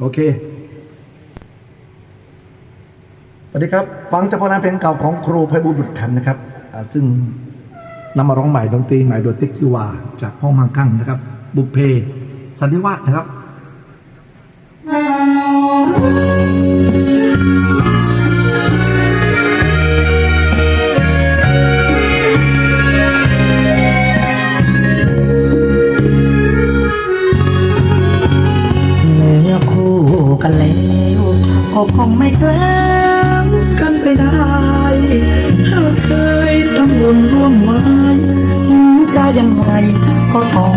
โอเคสวัสดีครับ ฟังเฉพาะงานเพลงเก่าของครูไพบูลบุตรขันนะครับ ซึ่งนำมาร้องใหม่ดนตรีใหม่โดยติ๊กทิวา จากห้องมังคั่งนะครับ บุพเพสันนิวาสนะครับ กันแล้วก็คงไม่แกล้งกันไปได้ถ้าเคยทำบุญร่วมไม้จะยังไงก็ต้อง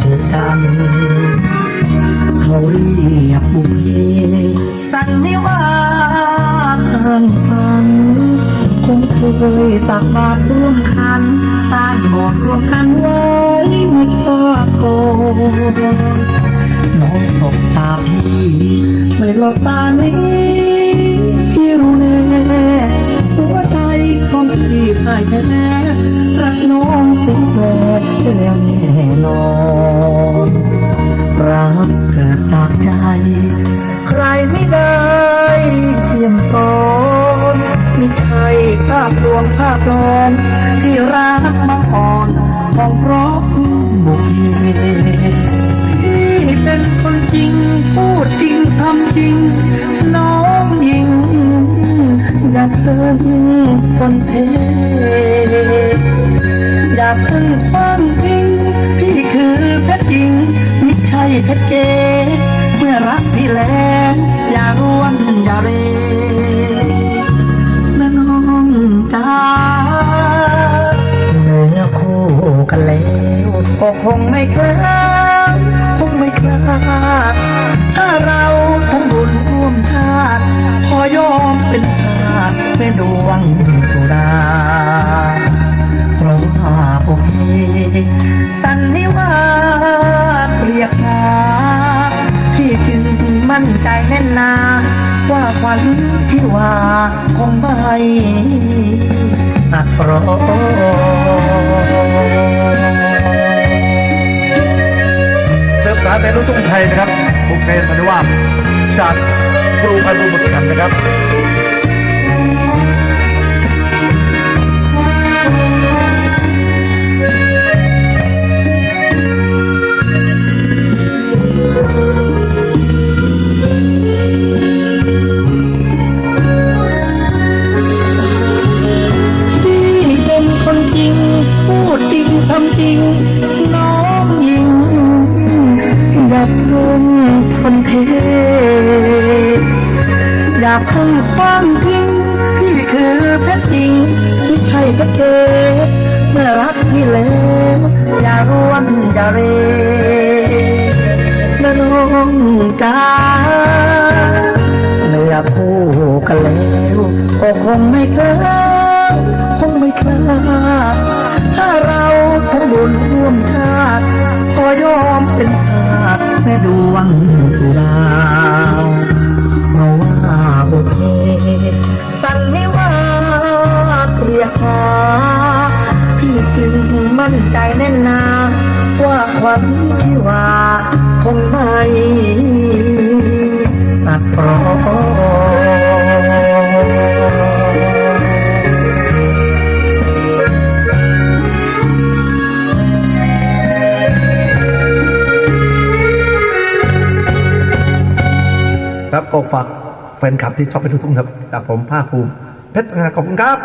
เจอกันเขาเรียกบุพเพสันนิวาสสร้างสรรค์คงเคยตักบาตรร่วมกัน สร้างบสถ์ร่วมกันไว้เมื่อชาติก่อน สบตาพี่ไม่หลบตานี้พี่รู้แน่หัวใจของพี่พ่ายแพ้รักน้องสิ่งแปลกเสียแน่นอนรักเกิดจากใจ ใครไม่ได้เสียมสอนม่ใช่ภาพลวงภาพหลอนที่รักมาอ่อนของเพราะบุพเพ ดจริงทำจริง น้องยิงอย่าเพิ่งสนเท อย่าเพิ่งฟังทิ้ง พี่คือเพชรจริงไม่ใช่เพชรเกเมื่อรักพี่แล้วอย่าร้วนอย่าเรแม่น้องจ้าเนื้อคู่กันแล้วก็คงไม่คลาดคงไม่คลาด ถ้าเราทั้งบุญร่วมชาติพอยอมเป็นทาสแม่ดวงสุดาเพราะว่าโอเคสันนิวาสเรียกหาพี่จึงมั่นใจแน่นหนาว่าควันที่ว่าคงไม่ตัดรอ สารเป็นลูกทุ่งไทยนะครับบุพเพสันนิวาสจากครูพบูลย์บุตรขันนะครับพี่เป็นคนจริงพูดจริงทำจริง เพิ่งความทิ้งพี่คือเพชรจริงไม่ใช่เพชรเกเมื่อรักพี่แล้วอย่าร้วนอย่าเรแม่น้องจ้าเนื้อคู่กันแล้วก็คงไม่คลาดคงไม่คลาดถ้าเราทั้งบุญร่วมชาติขอยอมเป็นทาสแม่ดวงสุดา สเรียกหาพี่จึงมั่นใจแน่นหนาว่าควันที่ว่าคงไม่ตัดเพราะครับก็ฝากแฟนคลับที่ชอบเป็นลูกทุ่งครับจากผมภาคภูมิเพชรพัฒนาขอบคุณครับ